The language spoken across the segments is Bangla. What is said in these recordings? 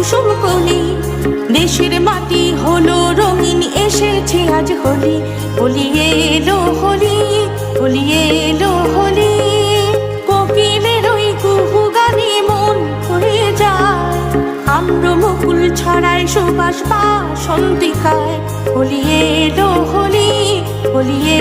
কুসুম কলি, দেশের মাটি হলো রঙিন, এসেছে আজ হোলি। হোলি এলো হোলি হোলি এলো হোলি। কোকিলের ওই কুহু গানে মন ভরে যায়। আম্র মুকুল ছড়ায়, সুবাস বাসন্তী খায় হোলি এলো হোলি হোলি হোলি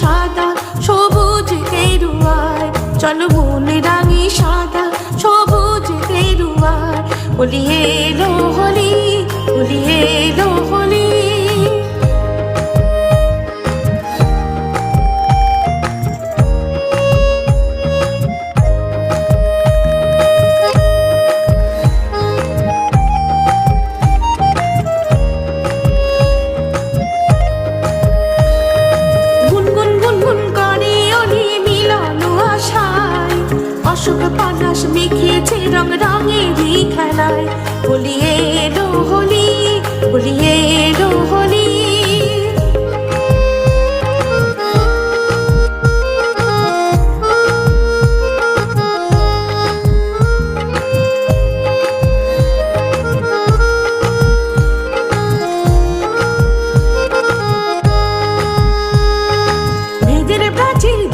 সাদা, সবুজ কেরুয়ার চলো মনে রাঙি সাদা, সবুজ গেরুয়ায়। হোলি এলো হোলি হোলি এলো হোলি মেখেছে রং রঙেরই খেলায় হোলি এলো হোলি হোলি এলো হোলি।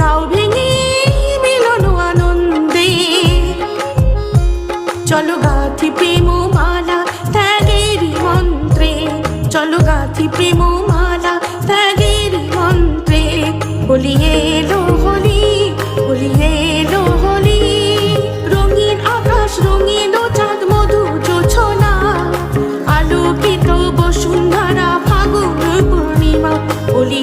দাও চলো গাথি প্রেম মালা ত্যাগের মন্ত্রে। চলো গাথি প্রেম মালা ত্যাগের মন্ত্রে। হোলি এলো হোলি হোলি এলো হোলি। রঙিন আকাশ, রঙিন চাঁদ, মধু জোছনা আলোকিত বসুন্ধরা, ফাগুন পূর্ণিমা, হোলি